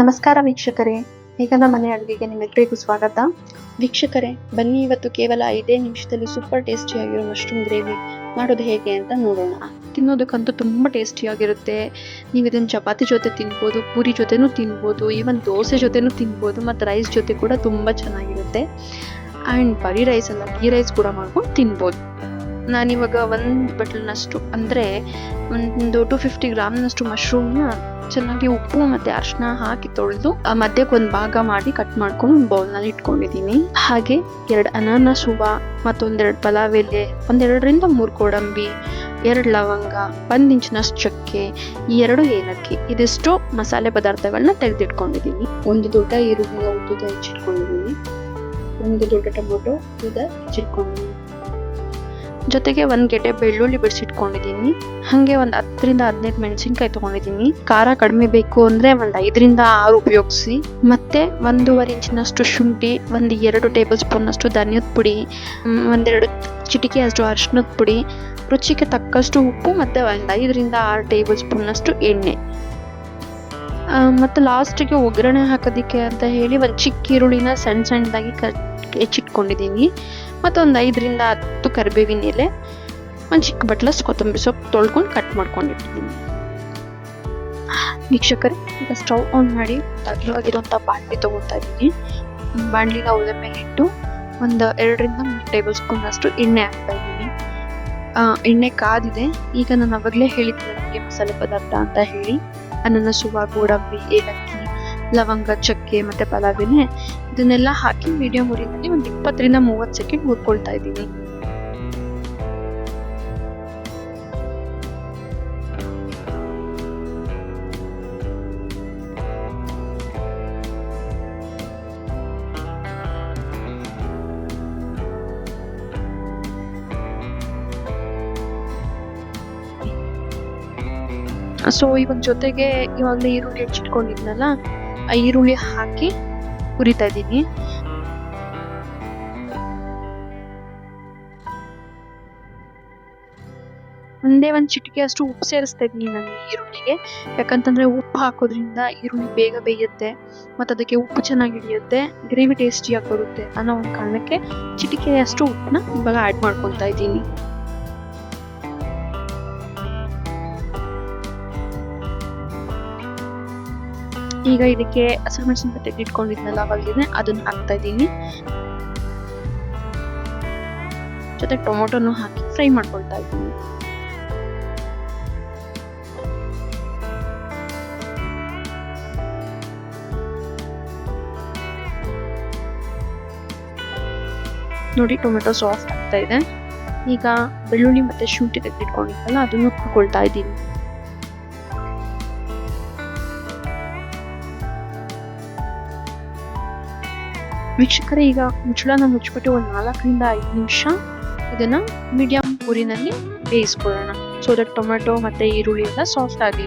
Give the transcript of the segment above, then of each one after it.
ನಮಸ್ಕಾರ ವೀಕ್ಷಕರೇ. ಹೇಗನ ಮನೆ ಅಡುಗೆಗೆ ನಿಮ್ಮೆಲ್ಲರಿಗೂ ಸ್ವಾಗತ. ವೀಕ್ಷಕರೇ, ಬನ್ನಿ ಇವತ್ತು ಕೇವಲ ಐದೇ ನಿಮಿಷದಲ್ಲಿ ಸೂಪರ್ ಟೇಸ್ಟಿಯಾಗಿರೋ ಮಶ್ರೂಮ್ ಗ್ರೇವಿ ಮಾಡೋದು ಹೇಗೆ ಅಂತ ನೋಡೋಣ. ತಿನ್ನೋದಕ್ಕಂತೂ ತುಂಬ ಟೇಸ್ಟಿಯಾಗಿರುತ್ತೆ ನೀವು ಇದನ್ನು ಚಪಾತಿ ಜೊತೆ ತಿನ್ಬೋದು, ಪೂರಿ ಜೊತೆನೂ ತಿನ್ಬೋದು ಈವನ್ ದೋಸೆ ಜೊತೆನೂ ತಿನ್ಬೋದು, ಮತ್ತು ರೈಸ್ ಜೊತೆ ಕೂಡ ತುಂಬ ಚೆನ್ನಾಗಿರುತ್ತೆ. ಆ್ಯಂಡ್ ಬರೀ ರೈಸ್ ಅಲ್ಲ ಗೀ ರೈಸ್ ಕೂಡ ಮಾಡ್ಕೊಂಡು ತಿನ್ಬೋದು. ನಾನಿವಾಗ ಒಂದು ಬಟ್ಲನಷ್ಟು ಅಂದರೆ ಒಂದು ಟು ಫಿಫ್ಟಿ ಗ್ರಾಮ್ನಷ್ಟು ಮಶ್ರೂಮ್ನ ಚೆನ್ನಾಗಿ ಉಪ್ಪು ಮತ್ತೆ ಅರಿಶಿನ ಹಾಕಿ ತೊಳೆದು ಮಧ್ಯಕ್ಕೆ ಒಂದು ಭಾಗ ಮಾಡಿ ಕಟ್ ಮಾಡ್ಕೊಂಡು ಒಂದು ಬೌಲ್ನಲ್ಲಿ ಇಟ್ಕೊಂಡಿದ್ದೀನಿ. ಹಾಗೆ ಎರಡು ಅನಾನಸ್ ಹೂವು ಮತ್ತೊಂದೆರಡು ಪಲಾವ್ ಎಲೆ ಒಂದೆರಡರಿಂದ ಮೂರು ಗೋಡಂಬಿ ಎರಡು ಲವಂಗ, ಒಂದು ಇಂಚಿನಷ್ಟು ಚಕ್ಕೆ, ಈ ಎರಡು ಏಲಕ್ಕಿ ಇದಿಷ್ಟು ಮಸಾಲೆ ಪದಾರ್ಥಗಳನ್ನ ತೆಗೆದಿಟ್ಕೊಂಡಿದ್ದೀನಿ. ಒಂದು ದೊಡ್ಡ ಈರುಳ್ಳಿ ಉದ್ದುದ ಹೆಚ್ಚಿಟ್ಕೊಂಡಿದ್ದೀನಿ. ಒಂದು ದೊಡ್ಡ ಟೊಮೊಟೊ ಉದ್ದ ಹೆಚ್ಚಿಟ್ಕೊಂಡಿದ್ದೀನಿ. ಜೊತೆಗೆ ಒಂದು ಗೆಡ್ಡೆ ಬೆಳ್ಳುಳ್ಳಿ ಬಿಡಿಸಿಟ್ಕೊಂಡಿದ್ದೀನಿ ಹಾಗೆ ಒಂದು ಹತ್ತರಿಂದ ಹದಿನೈದು ಮೆಣಸಿನ್ಕಾಯಿ ತೊಗೊಂಡಿದ್ದೀನಿ. ಖಾರ ಕಡಿಮೆ ಬೇಕು ಅಂದರೆ ಒಂದು ಐದರಿಂದ ಆರು ಉಪಯೋಗಿಸಿ. ಮತ್ತೆ ಒಂದೂವರೆ ಇಂಚಿನಷ್ಟು ಶುಂಠಿ ಒಂದು ಎರಡು ಟೇಬಲ್ ಸ್ಪೂನಷ್ಟು ಧನಿಯದ ಪುಡಿ ಒಂದೆರಡು ಚಿಟಿಕೆ ಅಷ್ಟು ಅರಿಶಿನದ ಪುಡಿ ರುಚಿಗೆ ತಕ್ಕಷ್ಟು ಉಪ್ಪು ಮತ್ತು ಒಂದು ಐದರಿಂದ ಆರು ಟೇಬಲ್ ಸ್ಪೂನಷ್ಟು ಎಣ್ಣೆ. ಆ, ಮತ್ತು ಲಾಸ್ಟಿಗೆ ಒಗ್ಗರಣೆ ಹಾಕೋದಕ್ಕೆ ಅಂತ ಹೇಳಿ ಒಂದು ಚಿಕ್ಕ ಈರುಳ್ಳಿನ ಸಣ್ಣ ಸಣ್ಣದಾಗಿ ಕ ಹೆಚ್ಚಿಟ್ಕೊಂಡಿದ್ದೀನಿ. ಮತ್ತು ಒಂದು ಐದರಿಂದ ಹತ್ತು ಕರಿಬೇವಿನ ಎಲೆ, ಒಂದು ಚಿಕ್ಕ ಬಟ್ಲಸ್ ಕೊತ್ತಂಬರಿ ಸೊಪ್ಪು ತೊಳ್ಕೊಂಡು ಕಟ್ ಮಾಡ್ಕೊಂಡಿರ್ತೀನಿ ವೀಕ್ಷಕರೇ, ಈಗ ಸ್ಟವ್ ಆನ್ ಮಾಡಿ ತಗಲಾಗಿರುವಂಥ ಬಾಣಲಿ ತೊಗೊಳ್ತಾ ಇದ್ದೀನಿ. ಬಾಣಲಿನ ಒಲೆ ಮೇಲೆ ಇಟ್ಟು ಒಂದು ಎರಡರಿಂದ ಮೂರು ಟೇಬಲ್ ಸ್ಪೂನ್ ಅಷ್ಟು ಎಣ್ಣೆ ಹಾಕ್ತಾ ಇದ್ದೀನಿ. ಎಣ್ಣೆ ಕಾದಿದೆ. ಈಗ ನಾನು ಅವಾಗಲೇ ಹೇಳಿದ್ದೆ ನನಗೆ ಮಸಾಲೆ ಪದಾರ್ಥ ಅಂತ ಹೇಳಿ. ಅನನಸುವ ಗೋಡಂಬಿ ಏಲಕ್ಕಿ, ಲವಂಗ, ಚಕ್ಕೆ ಮತ್ತು ಪಲಾವಿನೇ ಇದನ್ನೆಲ್ಲ ಹಾಕಿ ಮೀಡಿಯಂ ಉರಿನಲ್ಲಿ ಒಂದು ಇಪ್ಪತ್ತರಿಂದ ಮೂವತ್ತು ಸೆಕೆಂಡ್ ಹುರ್ಕೊಳ್ತಾ ಇದ್ದೀನಿ. ಸೊ ಇವಾಗ ಜೊತೆಗೆ ಇವಾಗಲೇ ಈರುಳ್ಳಿ ಹೆಚ್ಚಿಟ್ಕೊಂಡಿದ್ನಲ್ಲ, ಆ ಈರುಳ್ಳಿ ಹಾಕಿ ಹುರಿತಾ ಇದ್ದೀನಿ. ಒಂದೇ ಒಂದು ಚಿಟಿಕೆ ಅಷ್ಟು ಉಪ್ಪು ಸೇರಿಸ್ತಾ ಇದ್ದೀನಿ ನಾನು ಈರುಳ್ಳಿಗೆ. ಯಾಕಂತಂದ್ರೆ ಉಪ್ಪು ಹಾಕೋದ್ರಿಂದ ಈರುಳ್ಳಿ ಬೇಗ ಬೇಯುತ್ತೆ, ಮತ್ತು ಅದಕ್ಕೆ ಉಪ್ಪು ಚೆನ್ನಾಗಿ ಹಿಡಿಯುತ್ತೆ, ಗ್ರೇವಿ ಟೇಸ್ಟಿಯಾಗಿ ಬರುತ್ತೆ ಅನ್ನೋ ಒಂದು ಕಾರಣಕ್ಕೆ ಚಿಟಿಕೆ ಅಷ್ಟು ಉಪ್ಪನ್ನ ಇವಾಗ ಆ್ಯಡ್ ಮಾಡ್ಕೊತಾ ಇದ್ದೀನಿ. ಈಗ ಇದಕ್ಕೆ ಹಸಿರು ಮೆಣಸಿನ್ಕಾಯಿ ತೆಗೆದಿಟ್ಕೊಂಡಿದ್ನಲ್ಲ ಅವಾಗಲೇ ಅದನ್ನ ಹಾಕ್ತಾ ಇದ್ದೀನಿ. ಜೊತೆ ಟೊಮೊಟೊನು ಹಾಕಿ ಫ್ರೈ ಮಾಡ್ಕೊಳ್ತಾ ಇದ್ದೀನಿ. ನೋಡಿ, ಟೊಮೆಟೊ ಸಾಫ್ಟ್ ಆಗ್ತಾ ಇದೆ. ಈಗ ಬೆಳ್ಳುಳ್ಳಿ ಮತ್ತೆ ಶುಂಠಿ ತೆಗೆದಿಟ್ಕೊಂಡಿದ್ದಲ್ಲ ಅದನ್ನು ಹುರ್ಕೊಳ್ತಾ ಇದ್ದೀನಿ. ವೀಕ್ಷಕರೇ ಈಗ ಮುಚ್ಚಳನ ಮುಚ್ಚಿಬಿಟ್ಟು ಒಂದು ನಾಲ್ಕರಿಂದ ಐದು ನಿಮಿಷ ಇದನ್ನ ಮೀಡಿಯಂ ಉರಿನಲ್ಲಿ ಬೇಯಿಸ್ಕೊಳ್ಳೋಣ. ಸೊ ದಟ್ ಟೊಮೆಟೊ ಮತ್ತೆ ಈರುಳ್ಳಿ ಎಲ್ಲ ಸಾಫ್ಟ್ ಆಗಿ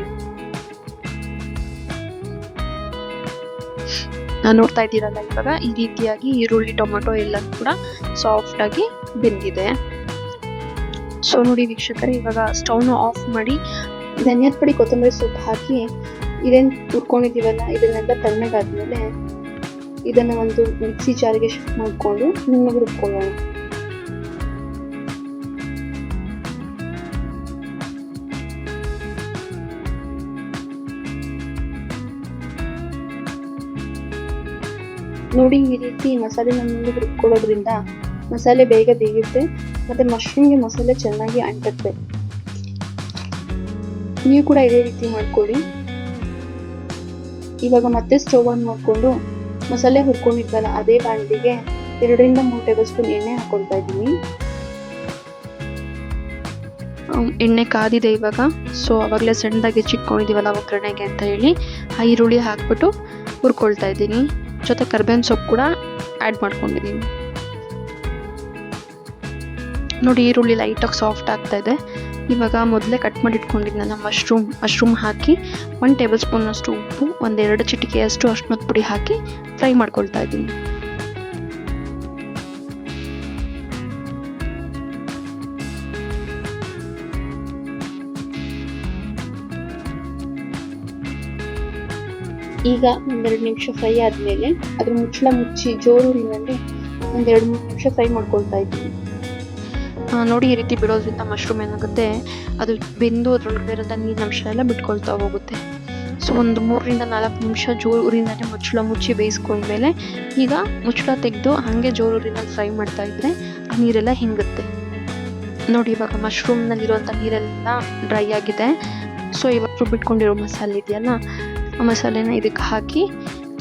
ನಾನು ನೋಡ್ತಾ ಇದ್ದೀರಲ್ಲ ಇವಾಗ, ಈ ರೀತಿಯಾಗಿ ಈರುಳ್ಳಿ ಟೊಮೆಟೊ ಎಲ್ಲ ಕೂಡ ಸಾಫ್ಟ್ ಆಗಿ ಬೆಂದಿದೆ. ಸೊ ನೋಡಿ ವೀಕ್ಷಕರೇ, ಇವಾಗ ಸ್ಟೌನ್ ಆಫ್ ಮಾಡಿ ಧನಿಯಾದ ಪಡಿ ಕೊತ್ತಂಬರಿ ಸೊಪ್ಪು ಹಾಕಿ, ಇದೇನು ಉರ್ಕೊಂಡಿದ್ದೀವಲ್ಲ ಇದನ್ನೆಲ್ಲ ತಣ್ಣಗಾದ್ಮೇಲೆ ಇದನ್ನ ಒಂದು ಮಿಕ್ಸಿ ಜಾರಿಗೆ ಶಿಫ್ಟ್ ಮಾಡಿಕೊಂಡು ನುಣ್ಣಗೆ ರುಬ್ಕೊಳ್ಳೋಣ ನೋಡಿ ಈ ರೀತಿ ಮಸಾಲೆ ನುಣ್ಣಗೆ ರುಬ್ಕೊಳ್ಳೋದ್ರಿಂದ ಮಸಾಲೆ ಬೇಗ ಬೇಯುತ್ತೆ, ಮತ್ತೆ ಮಶ್ರೂಮ್ಗೆ ಮಸಾಲೆ ಚೆನ್ನಾಗಿ ಅಂಟುತ್ತೆ. ನೀವು ಕೂಡ ಇದೇ ರೀತಿ ಮಾಡ್ಕೊಳ್ಳಿ. ಇವಾಗ ಮತ್ತೆ ಸ್ಟವ್ ಆನ್ ಮಾಡಿಕೊಂಡು ಮಸಾಲೆ ಹುರ್ಕೊಂಡಿದ್ವಲ್ಲ ಅದೇ ಬಾಣಲಿಗೆ ಎರಡರಿಂದ ಮೂರು ಟೇಬಲ್ ಸ್ಪೂನ್ ಎಣ್ಣೆ ಹಾಕೊಳ್ತಾ ಇದ್ದೀನಿ. ಎಣ್ಣೆ ಕಾದಿದೆ ಇವಾಗ. ಸೊ ಅವಾಗಲೇ ಸಣ್ಣದಾಗಿ ಚಿಕ್ಕೊಂಡಿದ್ದೀವಲ್ಲ ಒಗ್ಗರಣೆಗೆ ಅಂತ ಹೇಳಿ ಆ ಈರುಳ್ಳಿ ಹಾಕ್ಬಿಟ್ಟು ಹುರ್ಕೊಳ್ತಾ ಇದ್ದೀನಿ. ಜೊತೆ ಕರ್ಬೇವಿನ ಸೊಪ್ಪು ಕೂಡ ಆ್ಯಡ್ ಮಾಡ್ಕೊಂಡಿದ್ದೀನಿ ನೋಡಿ, ಈರುಳ್ಳಿ ಲೈಟಾಗಿ ಸಾಫ್ಟ್ ಆಗ್ತಾ ಇದೆ. ಇವಾಗ ಮೊದಲೇ ಕಟ್ ಮಾಡಿ ಇಟ್ಕೊಂಡಿದ್ನಲ್ಲ ಮಶ್ರೂಮ್ ಮಶ್ರೂಮ್ ಹಾಕಿ ಒನ್ ಟೇಬಲ್ ಸ್ಪೂನಷ್ಟು ಉಪ್ಪು, ಒಂದೆರಡು ಚಿಟಿಕೆಯಷ್ಟು ಅರ್ಶಿನದ ಪುಡಿ ಹಾಕಿ ಫ್ರೈ ಮಾಡ್ಕೊಳ್ತಾ ಇದ್ದೀನಿ. ಈಗ ಒಂದೆರಡು ನಿಮಿಷ ಫ್ರೈ ಆದಮೇಲೆ ಅದ್ರ ಮುಚ್ಚಳ ಮುಚ್ಚಿ ಜೋರು ಒಂದೆರಡು ನಿಮಿಷ ಫ್ರೈ ಮಾಡ್ಕೊಳ್ತಾ ಇದ್ದೀನಿ. ನೋಡಿ ಈ ರೀತಿ ಬಿಡೋದ್ರಿಂದ ಮಶ್ರೂಮ್ ಏನಾಗುತ್ತೆ? ಅದು ಬೆಂದು ಅದ್ರೊಳಗಡೆ ಇರೋಂಥ ನೀರಿನಂಶ ಎಲ್ಲ ಬಿಟ್ಕೊಳ್ತಾ ಹೋಗುತ್ತೆ. ಸೊ ಒಂದು ಮೂರರಿಂದ ನಾಲ್ಕು ನಿಮಿಷ ಜೋರೂರಿನಲ್ಲಿ ಮುಚ್ಚಳ ಮುಚ್ಚಿ ಬೇಯಿಸ್ಕೊಂಡ್ಮೇಲೆ ಈಗ ಮುಚ್ಚಳ ತೆಗೆದು ಹಾಗೆ ಜೋರೂರಿನಲ್ಲಿ ಫ್ರೈ ಮಾಡ್ತಾ ಇದ್ರೆ ಆ ನೀರೆಲ್ಲ ಹಿಂಗುತ್ತೆ. ನೋಡಿ, ಇವಾಗ ಮಶ್ರೂಮ್ನಲ್ಲಿರುವಂಥ ನೀರೆಲ್ಲ ಡ್ರೈ ಆಗಿದೆ. ಸೊ ಇವಾಗ ಬಿಟ್ಕೊಂಡಿರೋ ಮಸಾಲೆ ಇದೆಯಲ್ಲ, ಆ ಮಸಾಲೆನ ಇದಕ್ಕೆ ಹಾಕಿ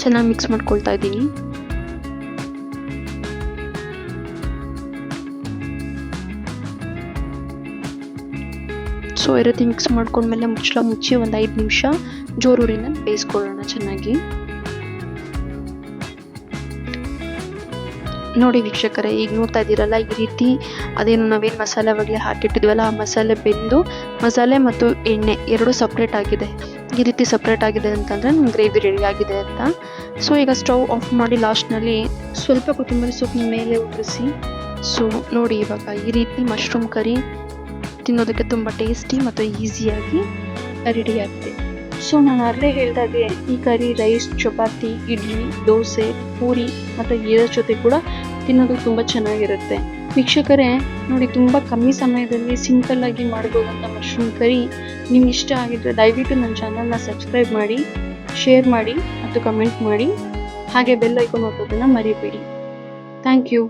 ಚೆನ್ನಾಗಿ ಮಿಕ್ಸ್ ಮಾಡ್ಕೊಳ್ತಾ ಇದ್ದೀನಿ. ಸೊ ರೀತಿ ಮಿಕ್ಸ್ ಮಾಡ್ಕೊಂಡ್ಮೇಲೆ ಮುಚ್ಚಳ ಮುಚ್ಚಿ ಒಂದು ಐದು ನಿಮಿಷ ಜೋರೂರಿನ ಬೇಯಿಸ್ಕೊಳ್ಳೋಣ ಚೆನ್ನಾಗಿ. ನೋಡಿ ವೀಕ್ಷಕರೇ, ಈಗ ನೋಡ್ತಾ ಇದ್ದೀರಲ್ಲ, ಈ ರೀತಿ ಅದೇನು ನಾವೇನು ಮಸಾಲೆ ಅವಾಗಲೇ ಹಾಕಿಟ್ಟಿದ್ವಲ್ಲ, ಆ ಮಸಾಲೆ ಬೆಂದು ಮಸಾಲೆ ಮತ್ತು ಎಣ್ಣೆ ಎರಡು ಸಪ್ರೇಟ್ ಆಗಿದೆ. ಈ ರೀತಿ ಸಪ್ರೇಟ್ ಆಗಿದೆ ಅಂತಂದರೆ ನಮ್ಮ ಗ್ರೇವಿ ರೆಡಿ ಆಗಿದೆ ಅಂತ. ಸೊ ಈಗ ಸ್ಟವ್ ಆಫ್ ಮಾಡಿ ಲಾಸ್ಟ್ನಲ್ಲಿ ಸ್ವಲ್ಪ ಕೊತ್ತಂಬರಿ ಸೊಪ್ಪಿನ ಮೇಲೆ ಉದುರಿಸಿ ಸೊ ನೋಡಿ ಇವಾಗ ಈ ರೀತಿ ಮಶ್ರೂಮ್ ಕರಿ ತಿನ್ನೋದಕ್ಕೆ ತುಂಬ ಟೇಸ್ಟಿ ಮತ್ತು ಈಸಿಯಾಗಿ ರೆಡಿ ಆಗುತ್ತೆ ಸೊ, ನಾನು ಅಲ್ಲೇ ಹೇಳ್ದಾಗೆ ಈ ಕರಿ ರೈಸ್, ಚಪಾತಿ, ಇಡ್ಲಿ, ದೋಸೆ, ಪೂರಿ ಮತ್ತು ಇದರ ಜೊತೆ ಕೂಡ ತಿನ್ನೋದು ತುಂಬ ಚೆನ್ನಾಗಿರುತ್ತೆ. ವೀಕ್ಷಕರೇ, ನೋಡಿ ತುಂಬ ಕಮ್ಮಿ ಸಮಯದಲ್ಲಿ ಸಿಂಪಲ್ಲಾಗಿ ಮಾಡ್ಬೋದಂಥ ಮಶ್ರೂಮ್ ಕರಿ ನಿಮ್ಗೆ ಇಷ್ಟ ಆಗಿದ್ರೆ ದಯವಿಟ್ಟು ನನ್ನ ಚಾನಲ್ನ ಸಬ್ಸ್ಕ್ರೈಬ್ ಮಾಡಿ, ಶೇರ್ ಮಾಡಿ ಮತ್ತು ಕಮೆಂಟ್ ಮಾಡಿ. ಹಾಗೆ ಬೆಲ್ ಐಕಾನ್ ಒತ್ತೋದನ್ನು ಮರಿಬೇಡಿ. Thank you.